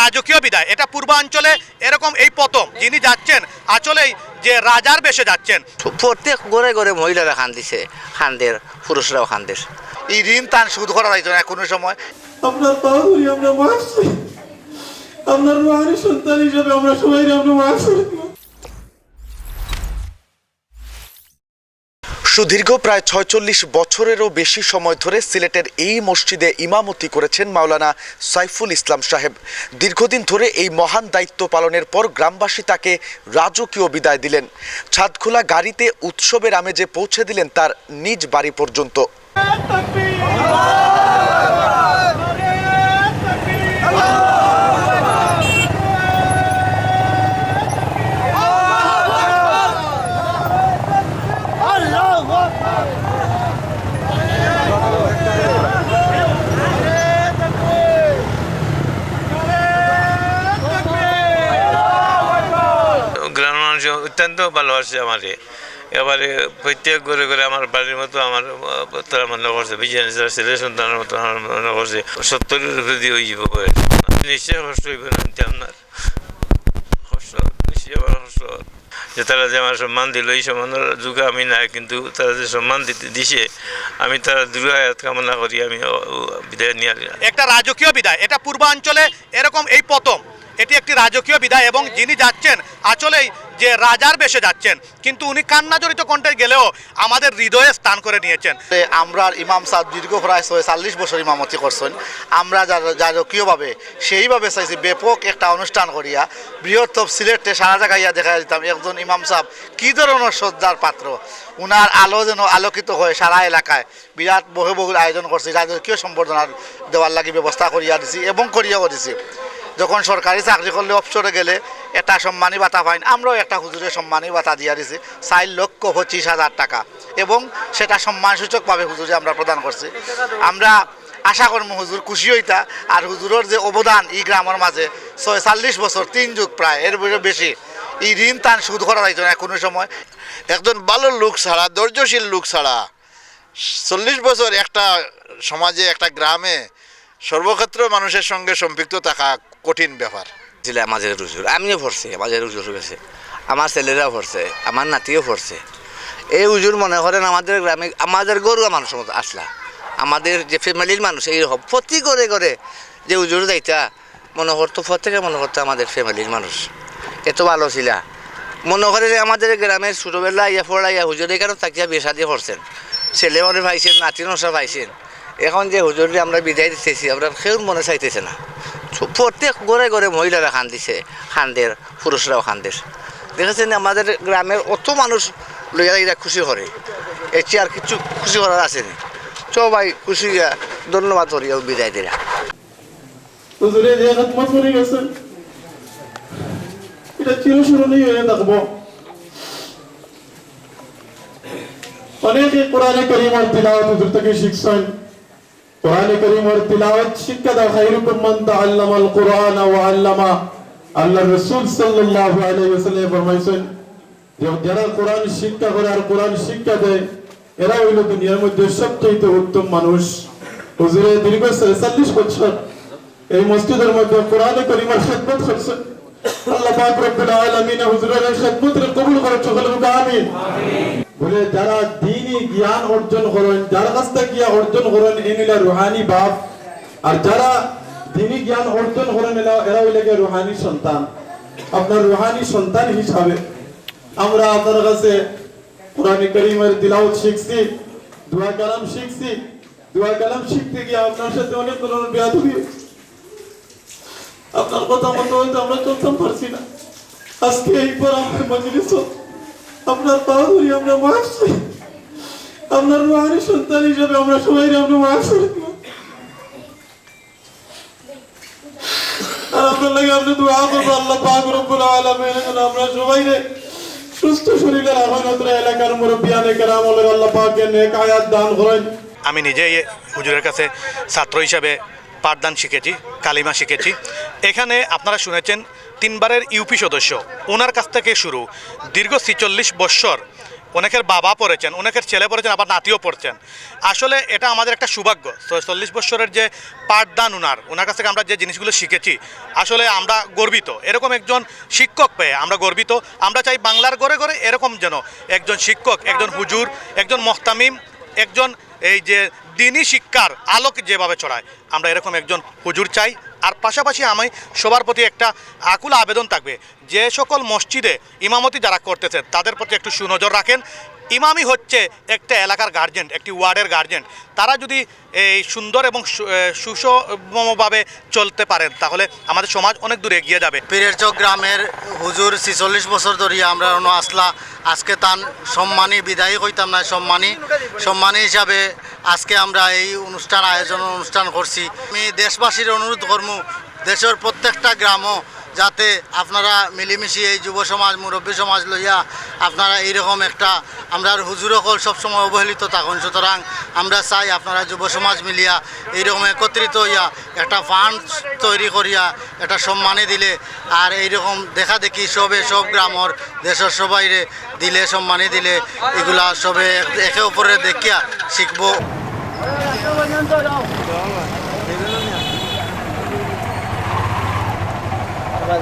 রাজকীয় বিদায়। এটা পূর্বাঞ্চলে এরকম এই প্রথম যিনি যাচ্ছেন আসলেই যে রাজার বেশে যাচ্ছেন। প্রত্যেক ঘরে ঘরে মহিলারা খান দিছে খানদের পুরুষরাও খানদের এই ঋণ তান সুদ করা হয়েছে না কোনো সময়। আপনার পাহাড়ি ধরি আমরা মাছ আপনার রুহানি সন্তান হিসাবে আমরা সবাই আমরা মাফ করে দিব। সুদীর্ঘ প্রায় ছয়চল্লিশ বছরেরও বেশি সময় ধরে সিলেটের এই মসজিদে ইমামতি করেছেন মাওলানা সাইফুল ইসলাম সাহেব। দীর্ঘদিন ধরে এই মহান দায়িত্ব পালনের পর গ্রামবাসী তাকে রাজকীয় বিদায় দিলেন। ছাদখোলা গাড়িতে উৎসবের আমেজে পৌঁছে দিলেন তার নিজ বাড়ি পর্যন্ত। অত্যন্ত ভালোবাসে আমারে। এবারে প্রত্যেক ঘরে ঘরে আমার বাড়ির মতো আমার, তারা মনে করছে বিজনেস ছেলে সন্তানের মতো আমার মনে করছে, সত্তরের উপরে দিয়ে ওই জীব বয়স নিশ্চয় কষ্ট হইব না আপনার যে তারা যে আমার সম্মান দিল, এই সম্মানের যুগে আমি নাই, কিন্তু তারা যে সম্মান দিতে দিছে, আমি তারা দূর কামনা করি, আমি বিদায় নিয়ে একটা রাজকীয় বিদায়, এটা পূর্বাঞ্চলে এরকম এই প্রথম। এটি একটি রাজকীয় বিদায় এবং যিনি যাচ্ছেন, আসলেই যে রাজার বেশে যাচ্ছেন, কিন্তু উনি কান্নাজড়িত কণ্ঠে গেলেও আমাদের হৃদয়ে স্থান করে নিয়েছেন। আমরা ইমাম সাহেব দীর্ঘ প্রায় ছয়চল্লিশ বছর ইমামতি করছেন, আমরা যাজকীয়ভাবে সেইভাবে চাইছি, ব্যাপক একটা অনুষ্ঠান করিয়া বৃহত্তম সিলেটে সারা জায়গায় ইয়া দেখা দিতাম, একজন ইমাম সাহেব কী ধরনের শ্রদ্ধার পাত্র? উনার আলো যেন আলোকিত হয় সারা এলাকায়। বিরাট বহু বহু আয়োজন করছি, রাজকীয় সম্বর্ধনা দেওয়ার লাগি ব্যবস্থা করিয়া দিছি এবং করিয়াও দিছি। যখন সরকারি চাকরি করলে অবসরে গেলে একটা সম্মানী ভাতা পাইন আমরাও একটা হুজুরের সম্মানী ভাতা দিয়া দিছি, চার লক্ষ পঁচিশ হাজার টাকা। এবং সেটা সম্মানসূচকভাবে হুজুরে আমরা প্রদান করছি। আমরা আশা করব হুজুর খুশি হইতা, আর হুজুরের যে অবদান এই গ্রামের মাঝে ছয়চল্লিশ বছর, তিন যুগ প্রায়, এর বেশি এই ঋণ তান সুদ করা যাইতো না কোনো সময়। একজন ভালো লোক ছাড়া, ধৈর্যশীল লোক ছাড়া, চল্লিশ বছর একটা সমাজে, একটা গ্রামে সর্বক্ষেত্র মানুষের সঙ্গে সম্পৃক্ত থাকা কঠিন ব্যাপার। ছিল আমাদের রুজুর আমিও পড়ছি আমাদের রুজুর গেছে। আমার ছেলেরাও পড়ছে আমার নাতিও পড়ছে এই উজুর মনে করেন আমাদের গ্রামে আমাদের গরুয়া মানুষ মতো আসলা আমাদের যে ফ্যামিলির মানুষ এই প্রতি করে করে যে উজুর যাইতা, মনে করতো প্রত্যেকে মনে করতো আমাদের ফ্যামিলির মানুষ এত ভালো ছিল মনে করে যে আমাদের গ্রামের ছোটোবেলা ইয়া ফোড়া ইয়া হুজুর এখানে থাকিয়া বিয়ে শাদি করছেন ছেলে মনে পাইছেন নাতি নশা পাইছেন এখন যে হুজুরে আমরা বিদায় দিতেছি, আমরা কেউ মনে চাইতেছে না। প্রত্যেক ঘরে ঘরে মহিলারা খান দিছে খানদের, পুরুষরাও খানদের। দেখেছেন আমাদের গ্রামের অত মানুষ লইয়া খুশি করে এর চেয়ে আর কিছু খুশি করার আসেনি সবাই খুশি ধন্যবাদ করিয়া বিদায় দিলা অনেকে কোরআনে করিমার তিলাওয়াত হুজুর থেকে শিখছেন। কোরআনে করিমার তিলাওয়াত শিক্ষা দাও খাইরুকুম মান তাআল্লামাল কুরআন ওয়া আল্লামা। আল্লাহ রাসূল সাল্লাল্লাহু আলাইহি ওয়াসাল্লাম ফরমাইছেন যারা কোরআন শিক্ষা করে আর কোরআন শিক্ষা দেয়, এরা হইল দুনিয়ার মধ্যে সবচেয়ে উত্তম মানুষ। হুজুরে দীর্ঘ 46 বছর এই মসজিদের মধ্যে কোরআনে করিমার খেদমত করছেন। আল্লাহ পাক রব্বুল আলামিন হুজুরের খেদমতের কবুল করে সকলে বলুন আমিন। বলে, যারা দ্বীনি জ্ঞান অর্জন করেন, যার কাছ থেকে অর্জন করেন এনিলা রুহানি বাপ। আর যারা দ্বীনি জ্ঞান অর্জন করেন, এরা হইলে রুহানি সন্তান। আপনার রুহানি সন্তান হিসাবে আমরা আপনার কাছে কোরআন করিমের দিলাওত শিখছি, দোয়া কালাম শিখছি, দোয়া কালাম শিখতে গিয়ে আপনার সাথে অনেক ধরনের বেয়াদবি। হয়েছে। আপনার কথা মতো হয়তো আমরা চলতাম পারছি না। আজকে এই পর আমার মজলিস আপনার ধরি আমরা মাফ। আপনার রুহানি সন্তান হিসাবে আমরা সবাই আপনার লাগে আপনি আমরা সবাই সুস্থ এলাকার আল্লাহ আমি নিজেই হুজুরের কাছে ছাত্র হিসাবে পাঠদান শিখেছি, কালিমা শিখেছি। এখানে আপনারা শুনেছেন তিনবারের ইউপি সদস্য। ওনার কাছ থেকে শুরু। দীর্ঘ ছিচল্লিশ বৎসর অনেকের বাবা পড়েছেন অনেকের ছেলে পড়েছেন, আবার নাতিও পড়ছেন। আসলে এটা আমাদের একটা সৌভাগ্য। চল্লিশ বছরের যে পাঠদান উনার ওনার কাছ থেকে আমরা যে জিনিসগুলো শিখেছি, আসলে আমরা গর্বিত। এরকম একজন শিক্ষক পেয়ে আমরা গর্বিত। আমরা চাই বাংলার ঘরে ঘরে এরকম যেন একজন শিক্ষক, একজন হুজুর, একজন মোহতামিম, একজন এই যে দিনী শিক্ষার আলোক যেভাবে ছড়ায়, আমরা এরকম একজন হুজুর চাই। আর পাশাপাশি আমি সবার প্রতি একটা আকুল আবেদন থাকবে। যে সকল মসজিদে ইমামতি যারা করতেছেন তাদের প্রতি একটু সুনজর রাখেন। ইমামই হচ্ছে একটা এলাকার গার্জেন একটি ওয়ার্ডের গার্জেন তারা যদি এই সুন্দর এবং সুষমভাবে চলতে পারেন, তাহলে আমাদের সমাজ অনেক দূর এগিয়ে যাবে। পীরের চক গ্রামের হুজুর ছিচল্লিশ বছর ধরিয়া আমরা অন্য আসলা, আজকে তান সম্মানী, বিদায়ী হইতাম না, সম্মানী। সম্মানী হিসাবে আজকে আমরা এই অনুষ্ঠান আয়োজন অনুষ্ঠান করছি। আমি দেশবাসীর অনুরোধ করমু দেশের প্রত্যেকটা গ্রামও যাতে আপনারা মিলিমিশি এই যুব সমাজ, মুরব্বী সমাজ লইয়া আপনারা এইরকম একটা আমরা হুজুর সকল সবসময় অবহেলিত থাকুন। সুতরাং আমরা চাই আপনারা যুব সমাজ মিলিয়া এইরকম একত্রিত হইয়া একটা ফান্ড তৈরি করিয়া একটা সম্মানী দিলে আর এইরকম দেখা দেখি সবে সব গ্রামর, দেশের সবাইরে দিলে, সম্মানী দিলে এগুলা সবে একে অপরে দেখিয়া শিখব।